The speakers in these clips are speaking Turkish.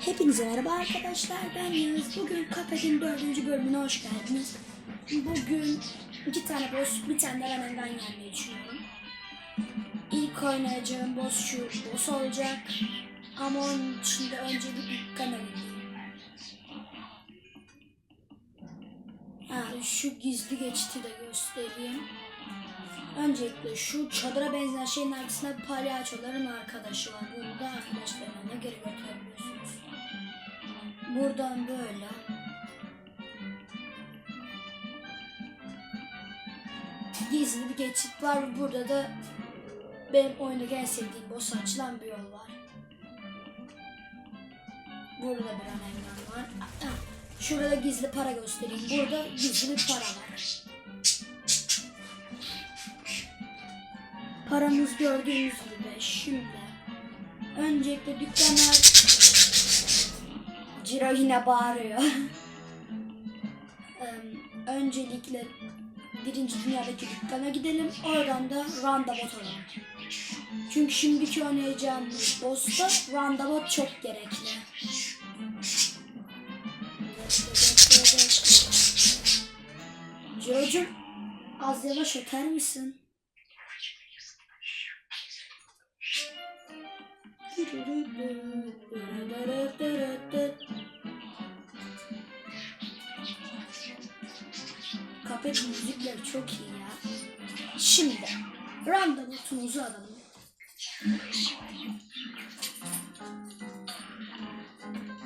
Hepinize merhaba arkadaşlar ben Yağız. Bugün Cuphead'in dördüncü bölümüne hoş geldiniz. Bugün iki tane boss, bir tane de ben önden gelmeyi düşünüyorum. İlk oynayacağım boss şu boss olacak. Ama onun için de önce bir gideyim. Ha, şu gizli geçiti de göstereyim. Öncelikle şu çadıra benzeyen şeyin arkasında palyaçoların arkadaşı var. Bunu da arkadaşlarına geri götürebiliyorsunuz. Buradan böyle. Gizli bir geçit var. Burada da benim oyundaki en sevdiğim boss açılan bir yol var. Burada bir evren var. Şurada gizli para göstereyim. Burada gizli para var. Paramız gördüğünüz gibi şimdi. Öncelikle dükkanlar Ciro yine bağırıyor. Öncelikle birinci dünyadaki dükkana gidelim. Oradan da Roundabout alalım. Çünkü şimdiki oynayacağımız boss'ta Roundabout çok gerekli. Ciro'cum az yavaş öter misin? Kapet müzikleri çok iyi ya. Şimdi randevutumuzu alalım.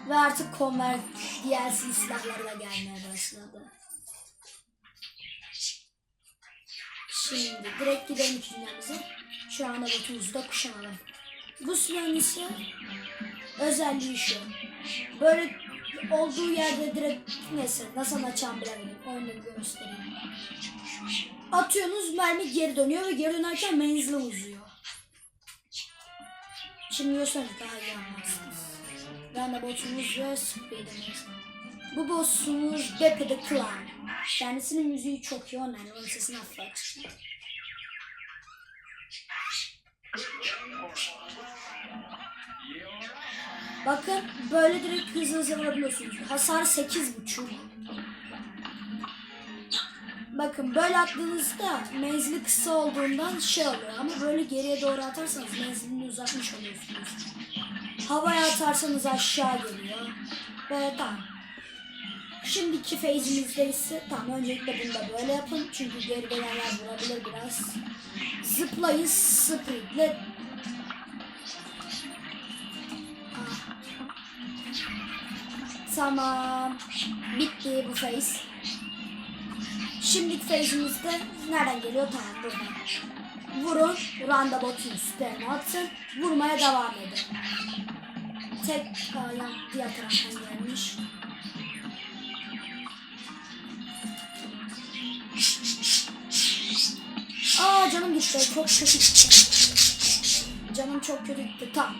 Ve artık Convert DLC silahları gelmeye başladı. Şimdi direkt gidelim dünyamıza. Şu anda botumuzu da kuşanalım. Silahın ise özelliği şu. Böyle olduğu yerde direkt neyse nasıl açacağım bilemedim. Oyunu göstereyim. Atıyorsunuz mermi geri dönüyor ve geri dönerken menzili uzuyor. Şimdi göstereyim daha iyi anlarsınız. Ben de botumuz ve speedimiz. Bu bossumuz Beppe the Clown. Kendisinin müziği çok iyi önemli. Onun sesini açtım. Bakın böyle direkt hızlı hızlı vurabiliyorsunuz. Hasar 8.5. Bakın böyle attığınızda menzili kısa olduğundan şey oluyor ama böyle geriye doğru atarsanız menzilini uzatmış oluyorsunuz. Havaya atarsanız aşağı geliyor. Ve tamam. Şimdiki phase'imizde ise tamam öncelikle bunu da böyle yapın çünkü geri dönenler vurabilir biraz. Zıplayın sprintle Tamam. Bitti bu phase. Şimdiki phase'imizde nereden geliyor? Tamam buradan. Vurun. Roundabout'un üstlerine atın. Vurmaya devam edin. Tek Aa, yan, diğer taraftan gelmiş. Aa canım gitti. Çok kötü gitti. Canım çok kötü gitti. Tamam.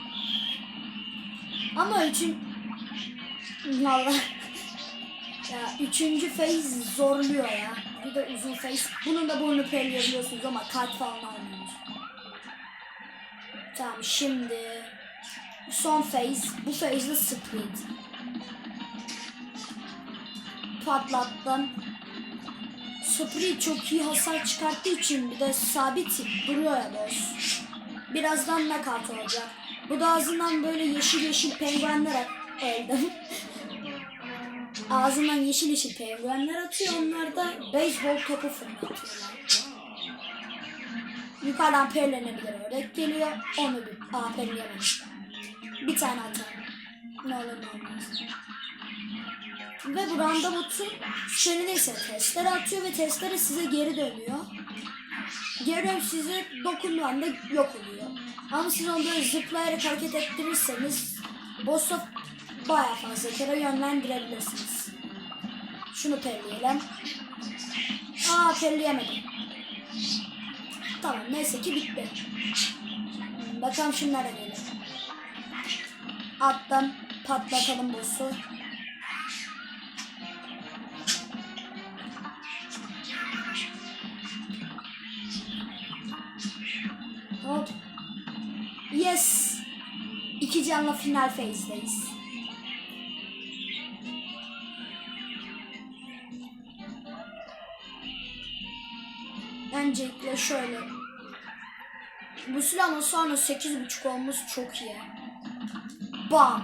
Ama için Valla. ya üçüncü phase zorluyor ya. Bir de uzun phase. Bunun da burnu pelleyebiliyorsunuz ama kart falan almıyorsunuz. Tamam şimdi son phase. Bu phase'de split. Patlattım. Split çok iyi hasar çıkarttığı için bir de sabit duruyor ya. Birazdan knockout olacak. Bu da ağzından böyle yeşil yeşil penguenler elde. Ağzından yeşil yeşil penguenler atıyor. Onlar da beyzbol topu fırlatıyorlar. Yukarıdan perilenebilir ördek geliyor. Onu bir aa perileyemedim. Bir tane atar. Ne olur ne olmaz. Ve bu randavutu seni neyse testere atıyor ve testere size geri dönüyor. Geri dönüp size dokunduğu yok oluyor. Ama siz onu böyle zıplayarak hareket ettirirseniz boss'a bayağı fazla kere yönlendirebilirsiniz. Şunu pelleyelim. Aa pelleyemedim. Tamam neyse ki bitti. Bakalım şimdi nereye geliyor. Patlatalım boss'u. Hop. Yes. İki canla final phase'deyiz. Öncelikle şöyle. Bu silahın sonra 8.5 olması çok iyi. Bam.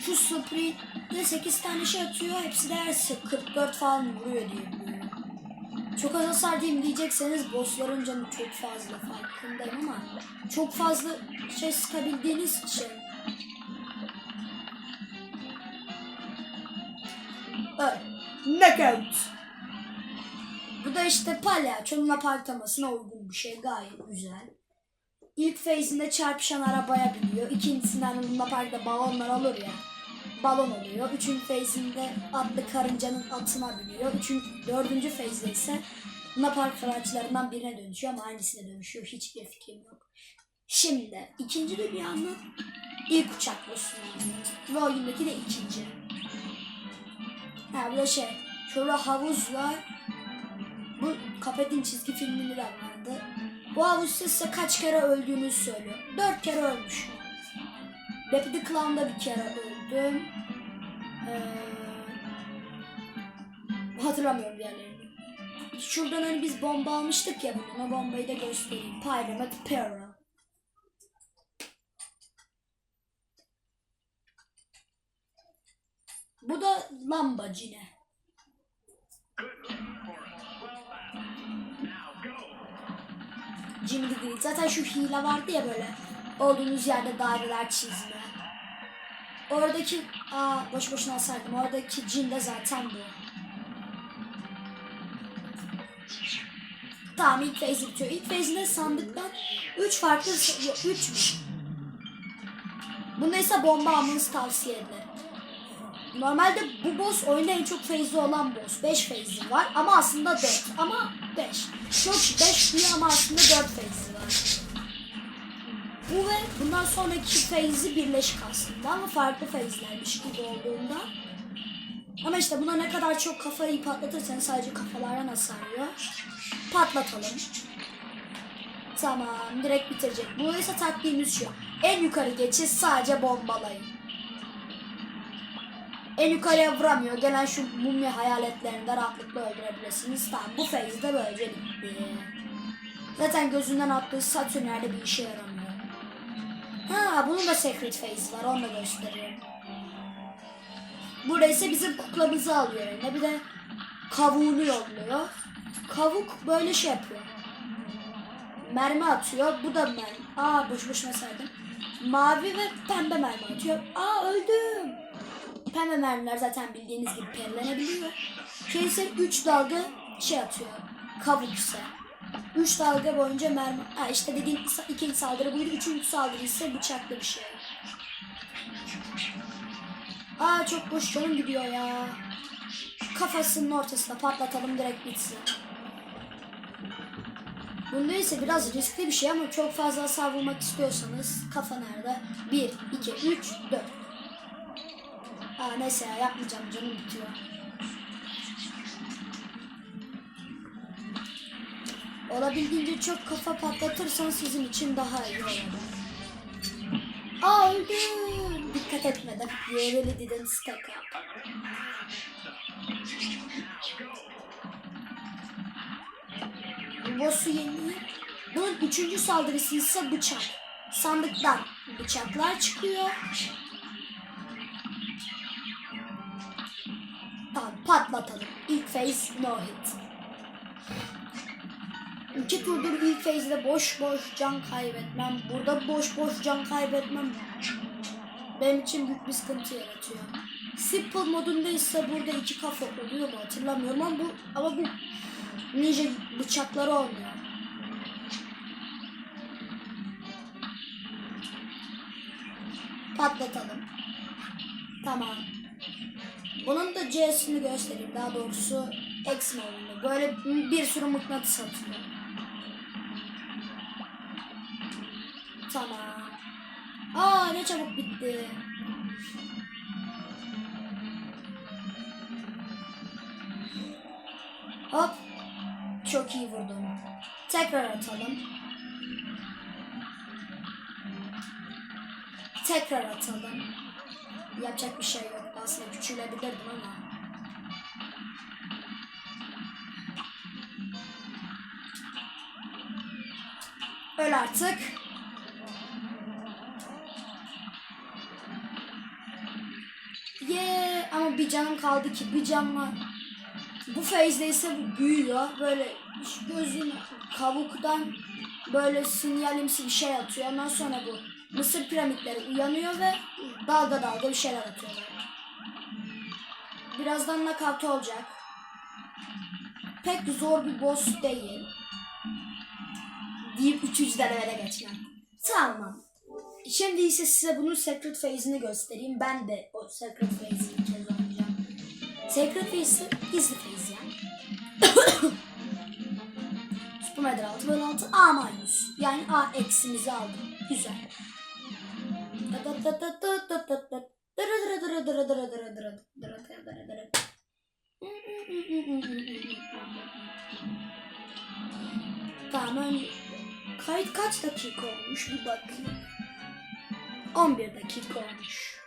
Şu sprite 8 tane şey atıyor. Hepsi de her 44 falan vuruyor biliyorum. Çok az hasar diyeyim diyecekseniz bossların canı çok fazla farkındayım ama çok fazla şey sıkabildiğiniz için Öyle. Knockout. Bu da işte palyaçonun apartamasına uygun bir şey. Gayet güzel. İlk phase'inde çarpışan arabaya biniyor. İkincisinden Luna Park'ta balonlar olur ya. Balon oluyor. Üçüncü phase'inde atlı karıncanın atına biniyor. Üçüncü, dördüncü phase'de ise Luna Park araçlarından birine dönüşüyor ama hangisine dönüşüyor hiçbir fikrim yok. Şimdi ikinci dünyanın ilk uçak anladım. Ve oyundaki de ikinci. Ha bu da şey. Şurada havuz var. Bu Kapet'in çizgi filminde de vardı. Bu havuzda size kaç kere öldüğünü söylüyor. Dört kere ölmüş. Rapid Clown'da bir kere öldüm. Ee, hatırlamıyorum diğerlerini. Şuradan hani biz bomba almıştık ya bunun. O bombayı da göstereyim. Pyramid Peril. Bu da lambacine. Jimmy Green. Zaten şu hile vardı ya böyle. Olduğunuz yerde daireler çizme. Oradaki... Aa boş boşuna saydım. Oradaki cin de zaten bu. Tamam ilk phase bitiyor. İlk phase'inde sandıktan 3 farklı... 3 mü? Bunda ise bomba almanızı tavsiye ederim. Normalde bu boss oyunda en çok phase'li olan boss. 5 phase'li var ama aslında 4. Ama 5. Çok 5 diyor ama aslında 4 phase'li var. Bu ve bundan sonraki phase'i birleşik aslında ama farklı phase'lermiş gibi olduğunda. Ama işte buna ne kadar çok kafayı patlatırsan sadece kafalardan hasar yiyor. Patlatalım. Tamam direkt bitirecek. Bu ise taktiğimiz şu. En yukarı geçiş sadece bombalayın. En yukarıya vuramıyor. Gelen şu mumya hayaletlerini de rahatlıkla öldürebilirsiniz. Tamam bu phase de böylece bitti. Zaten gözünden attığı Satürn'lerde bir işe yaramıyor. Ha bunun da secret phase var. Onu da göstereyim. Burada ise bizim kuklamızı alıyor eline. Bir de kavuğunu yolluyor. Kavuk böyle şey yapıyor. Mermi atıyor. Bu da mermi. Aa boş boşuna saydım. Mavi ve pembe mermi atıyor. Aa öldüm. Pembe mermiler zaten bildiğiniz gibi perilenebiliyor. Şey ise 3 dalga şey atıyor. Kavuk ise. 3 dalga boyunca mermi... Ha işte dediğim ikinci saldırı buydu. Üçüncü saldırı ise bıçaklı bir şey. Aa çok boş canım gidiyor ya. Kafasının ortasına patlatalım direkt bitsin. Bunda ise biraz riskli bir şey ama çok fazla hasar vurmak istiyorsanız kafa nerede? 1, 2, 3, 4. Aa neyse ya yapmayacağım canım bitiyor. Olabildiğince çok kafa patlatırsan sizin için daha iyi olur. Aa. Dikkat etmedim. You really didn't stack up. Boss'u yeneyim. Bunun üçüncü saldırısı ise bıçak. Sandıktan bıçaklar çıkıyor. Tamam patlatalım. İlk phase no hit. İki turdur ilk phase'de boş boş can kaybetmem. Burada boş boş can kaybetmem. Benim için büyük bir sıkıntı yaratıyor. Simple modunda ise burada iki kafa oluyor mu hatırlamıyorum ama bu ama bu ninja bıçakları olmuyor. Patlatalım. Tamam. Bunun da C'sini göstereyim. Daha doğrusu X modunda. Böyle bir sürü mıknatıs atıyor. Ne çabuk bitti. Hop. Çok iyi vurdum. Tekrar atalım. Tekrar atalım. Yapacak bir şey yok. Aslında küçülebilirdim ama. Öl artık. Bir canım kaldı ki bir canla bu phase'de ise bu büyüyor. Böyle gözün kabuktan böyle sinyalimsi bir şey atıyor. Ondan sonra bu Mısır piramitleri uyanıyor ve dalga dalga bir şeyler atıyorlar. Birazdan knockout olacak. Pek zor bir boss değil. Deyip 3. denemede geçmem. Tamam. Şimdi ise size bunun secret phase'ini göstereyim. Ben de o secret phase'ini. Secret phase gizli phase yani. Super Mario 6 bölü 6 A minus. Yani A eksimizi aldım. Güzel. Tamam önce kayıt kaç dakika olmuş bir bakayım. 11 dakika olmuş.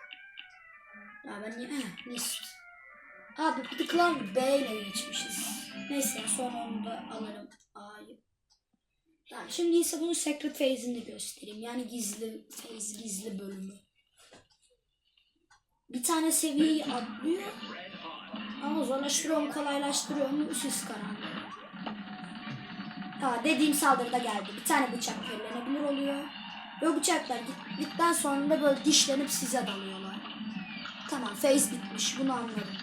Ya ben niye? Neyse. Abi bir tıklam B ile geçmişiz. Neyse sonra onu da alırım A'yı. Tamam şimdi ise bunun secret phase'ini göstereyim. Yani gizli phase, gizli bölümü. Bir tane seviyeyi atlıyor. Ama zorlaştırıyor mu kolaylaştırıyor mu siz karar verin. Ha, dediğim saldırıda geldi. Bir tane bıçak kirlenebilir oluyor. Ve bıçaklar gittikten sonra da böyle dişlenip size dalıyorlar. Tamam phase bitmiş bunu anladım.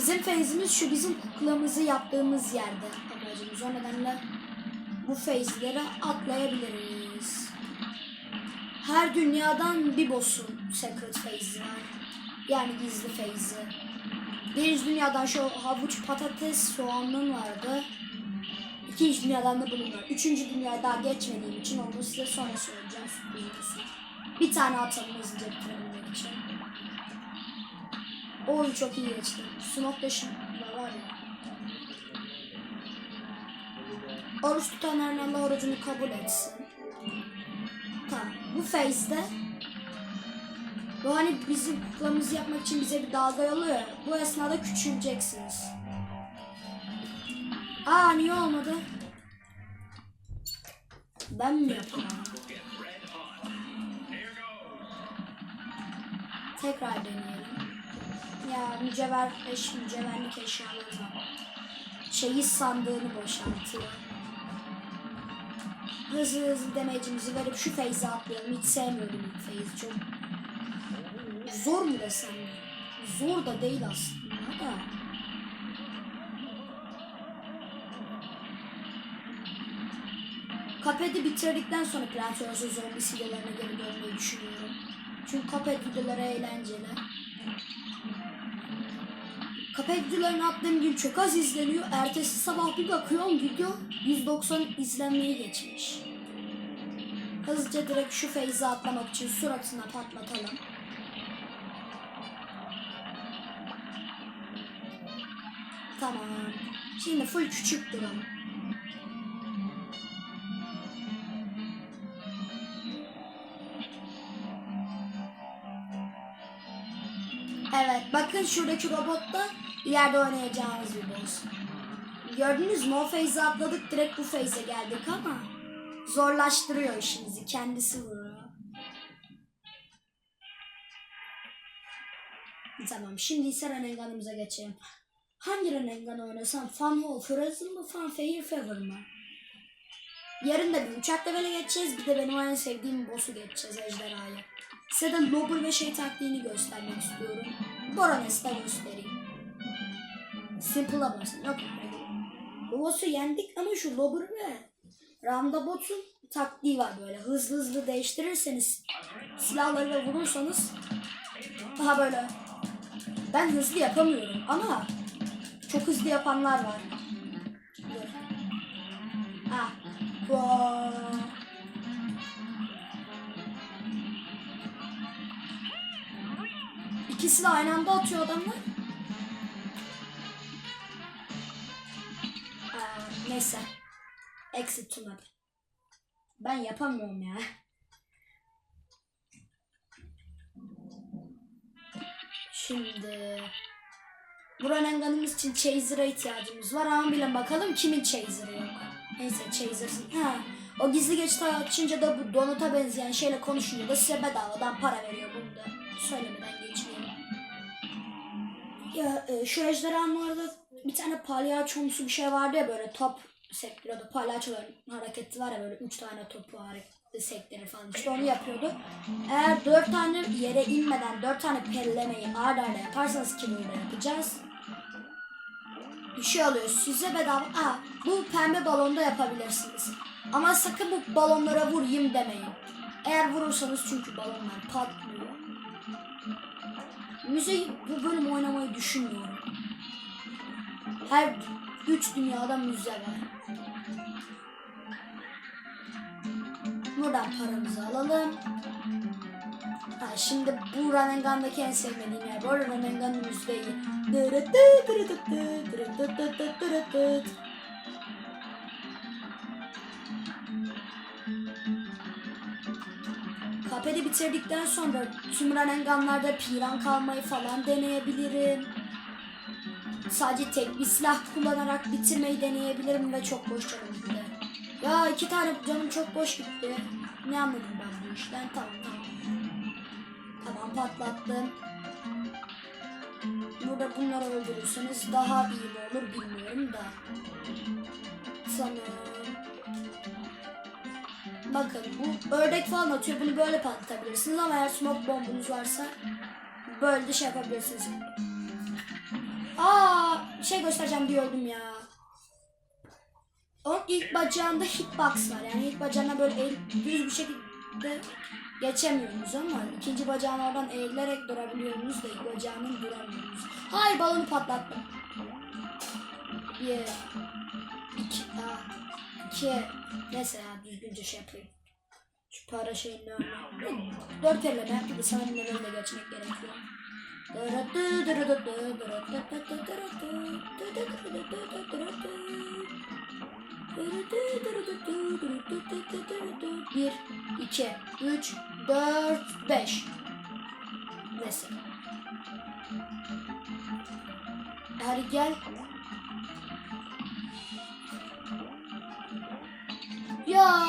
Bizim phase'imiz şu bizim kuklamızı yaptığımız yerde amacımız. O nedenle bu phase'leri atlayabiliriz. Her dünyadan bir boss'un secret phase'i var. Yani gizli phase'i. Birinci dünyadan şu havuç, patates, soğanın vardı. İkinci dünyadan da bunun var. Üçüncü dünyaya daha geçmediğim için onu size sonra söyleyeceğim. Bir tane atalım hızlıca bitirebilmek Oy çok iyi geçti. Smoke dışında var ya. Oruç tutanların Allah orucunu kabul etsin. Tamam. Bu phase'de bu hani bizim kuklamızı yapmak için bize bir dalga yolluyor. Bu esnada küçüleceksiniz. Aa niye olmadı? Ben mi yaptım? Tekrar deneyelim. Ya mücevher eş, mücevherlik eşyaları var. Çeyiz sandığını boşaltıyor. Hızlı hızlı demecimizi verip şu feyzi atlayalım. Hiç sevmiyorum ilk feyzi çok. Zor mu desem? Zor da değil aslında da. Cuphead'i bitirdikten sonra Plants vs. Zombies videolarına geri dönmeyi düşünüyorum. Çünkü Cuphead videoları eğlenceli. Videolarını attığım gün çok az izleniyor. Ertesi sabah bir bakıyorum video 190 izlenmeyi geçmiş. Hızlıca direkt şu feyzi atlamak için suratına patlatalım. Tamam. Şimdi full küçük duralım. Evet bakın şuradaki robotta ileride oynayacağımız bir boss. Gördünüz mü o phase'i atladık direkt bu phase'e geldik ama zorlaştırıyor işimizi kendisi vuruyor. Tamam şimdi ise Renengan'ımıza geçelim. Hangi Renengan oynasam? Fun Hall Frozen mı? Fun Fair Fever mı? Yarın da bir uçak levele geçeceğiz. Bir de benim en sevdiğim boss'u geçeceğiz ejderhayı. Size de Lobber ve şey taktiğini göstermek istiyorum. Boranes'te göstereyim. Simple'a basın. Yok. Boss'u yendik ama şu Lobber ve Roundabout'un taktiği var böyle. Hızlı hızlı değiştirirseniz silahlarıyla vurursanız daha böyle ben hızlı yapamıyorum ama çok hızlı yapanlar var. Dur. Ha. Vaa. İkisi de aynı anda atıyor adamlar. Neyse. Exit map. Ben yapamıyorum ya. Şimdi Buranengan'ımız için Chaser'a ihtiyacımız var ama bilin bakalım kimin Chaser'ı yok. Neyse Chaser'sın. Ha, o gizli geçit açınca da bu Donut'a benzeyen şeyle konuşunca da size bedavadan para veriyor bunu da. Söylemeden geçmeyelim. Ya e, şu ejderhalarda bir tane palyaçomsu bir şey vardı ya böyle top sektiriyordu. Palyaçoların hareketi var ya böyle üç tane topu hareket sektirir falan. İşte onu yapıyordu. Eğer dört tane yere inmeden dört tane pellemeyi arda arda yaparsanız ki burada yapacağız. Bir şey oluyor size bedava. Aa, bu pembe balonda yapabilirsiniz. Ama sakın bu balonlara vurayım demeyin. Eğer vurursanız çünkü balonlar patlıyor. Müze bu bölüm oynamayı düşünmüyorum. Her üç dünyada müze var. Buradan paramızı alalım. Ha, şimdi bu Ranengan'daki en sevmediğim yer. Bu arada Ranengan'ın müziği. Kapedi bitirdikten sonra tüm Ranengan'larda piran kalmayı falan deneyebilirim. Sadece tek bir silah kullanarak bitirmeyi deneyebilirim ve çok boş canım gitti. Ya iki tane canım çok boş gitti. Ne anladım ben bu işten? Tamam tamam. Tamam patlattım. Burada bunları öldürürseniz daha iyi mi olur bilmiyorum da. Sanırım. Bakın bu ördek falan atıyor. Bunu böyle patlatabilirsiniz ama eğer smoke bombunuz varsa böyle de şey yapabilirsiniz. Aa, bir şey göstereceğim diye öldüm ya. Onun ilk bacağında hitbox var. Yani ilk bacağına böyle el, düz bir şekilde geçemiyorsunuz ama ikinci bacağını oradan eğilerek durabiliyorsunuz da ilk bacağının duramıyorsunuz. Hayır balonu patlattım. Bir, iki, aa, iki. Neyse ya düzgünce şey yapayım. Şu para şeyini. Dört elle sahneleri de geçmek gerekiyor. Bir, iki, üç, dört, beş. Neyse. Hadi gel. Ya.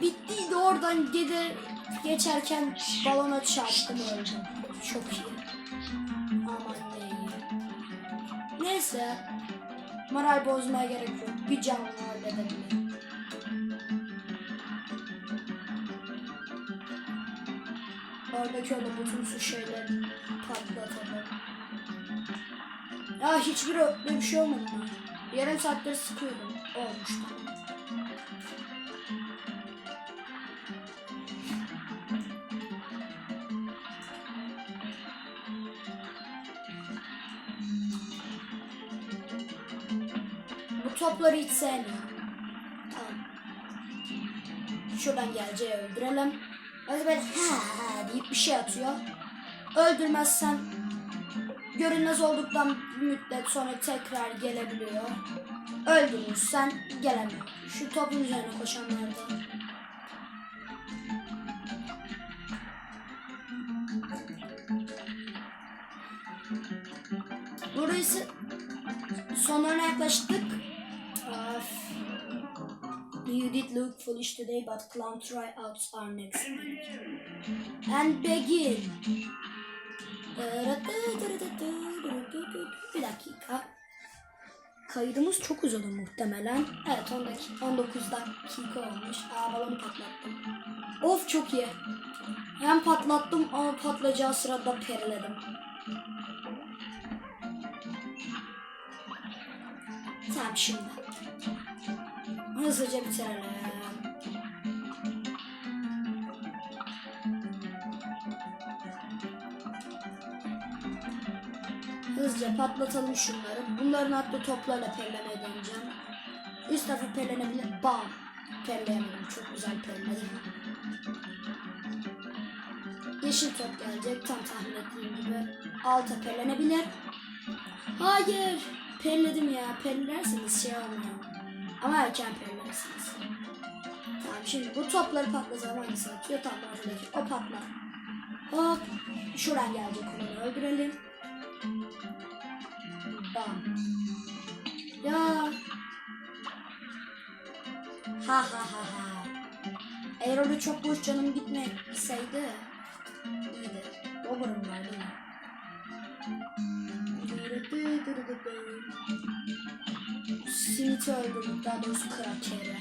Bittiydi oradan gide geçerken balona çarptım öldüm. Çok iyi. Aman iyi. Neyse. Moral bozmaya gerek yok. Bir canlı halledebilirim. Oradaki öyle butonsu şeyleri patlatalım. Ya hiçbir öyle bir şey olmadı mı? Yarım saattir sıkıyordum. Olmuş tamam. Topları hiç sevmiyorum. Tamam. Şuradan geleceği öldürelim. Hadi böyle ha ha deyip bir şey atıyor. Öldürmezsen görünmez olduktan bir müddet sonra tekrar gelebiliyor. Öldürürsen gelemiyor. Şu topun üzerine koşanlarda. Burası sonlarına yaklaştık. Of. You did look foolish today, but clown tryouts are next week. And begin. Bir dakika. Kaydımız çok uzadı muhtemelen. Evet 10 dakika, 19 dakika olmuş. Aa balonu patlattım. Of çok iyi. Hem patlattım ama patlayacağı sırada periledim. Tamam şimdi. Hızlıca bitirelim. Hızlıca patlatalım şunları. Bunların hatta toplarla pellemeye deneyeceğim. Üst tarafı pellenebilir. Bam. Pelleyemedim. Çok güzel pelledim. Yeşil top gelecek. Tam tahmin ettiğim gibi. Alta pellenebilir. Hayır. Pelledim ya. Pellerseniz şey olmuyor. Ama erken pelle. Tamam şimdi bu topları patlatalım hangisi atıyor? Tamam ortadaki o patlar. Hop şuradan gelecek olanı öldürelim. Tamam. Ya. Ha ha ha ha. Eğer orada çok boş canım gitmeseydi iyiydi. Dobarım var Simit'i öldürdük. Daha doğrusu krakeri.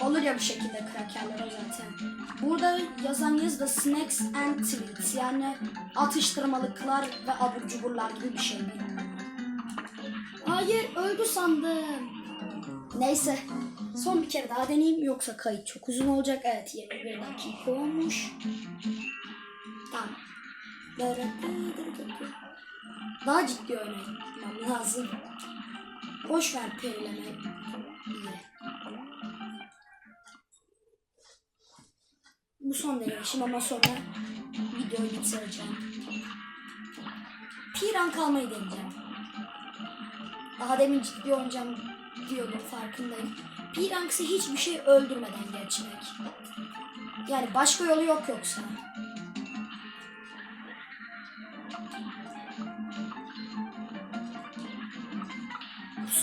Olur ya bu şekilde krakerler o zaten. Burada yazan yazı da snacks and treats yani atıştırmalıklar ve abur cuburlar gibi bir şey. Hayır öldü sandım. Neyse son bir kere daha deneyeyim yoksa kayıt çok uzun olacak. Evet 21 dakika olmuş. Tamam. Daha ciddi oynamam lazım. Boş ver perileme. Bu son deneyişim ama sonra videoyu bitireceğim. Piran kalmayı deneyeceğim. Daha demin ciddi oynayacağım diyordum farkındayım. Piranks'ı hiçbir şey öldürmeden geçmek. Yani başka yolu yok yoksa.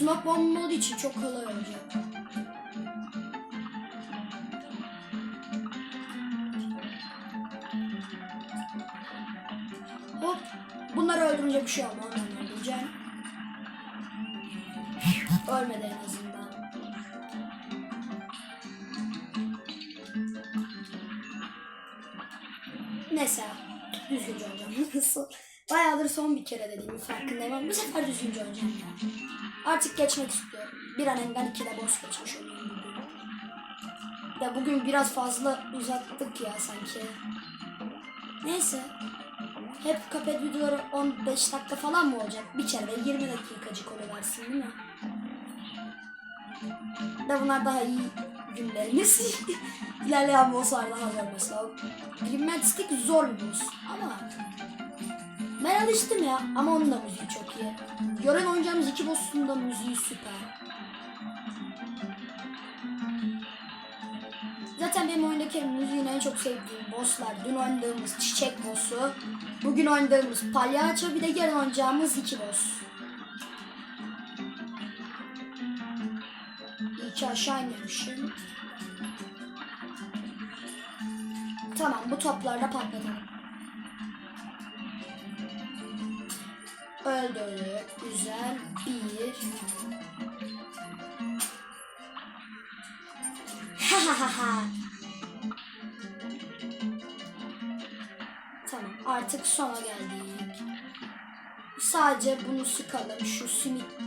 Smoke bomb olduğu için çok kolay olacak. Hop. Bunları öldürünce bir şey olmaz. Ondan öldüreceğim. Ölmedi en azından. Neyse. Düzgünce oynayacağım. Bayağıdır son bir kere dediğimi farkındayım ama bu sefer düzgünce oynayacağım ya. Artık geçmek istiyorum. Bir an önden iki de boss geçmiş olayım. Ya bugün biraz fazla uzattık ya sanki. Neyse. Hep kapet videoları 15 dakika falan mı olacak? Bir kere de 20 dakikacık oluversin değil mi? Da bunlar daha iyi günlerimiz. İlerleyen bosslar daha zor mesela. Grimmed Stick zor bir boss ben alıştım ya ama onun da müziği çok iyi. Gören oynayacağımız iki boss'un da müziği süper. Zaten benim oyundaki müziğin en çok sevdiğim bosslar. Dün oynadığımız çiçek boss'u. Bugün oynadığımız palyaço bir de yarın oynayacağımız iki boss. İyi ki aşağı inmişim. Tamam bu toplarla patlatalım. Öldürdük. Güzel. Bir. Ha ha ha ha. Tamam artık sona geldik. Sadece bunu sıkalım. Şu simit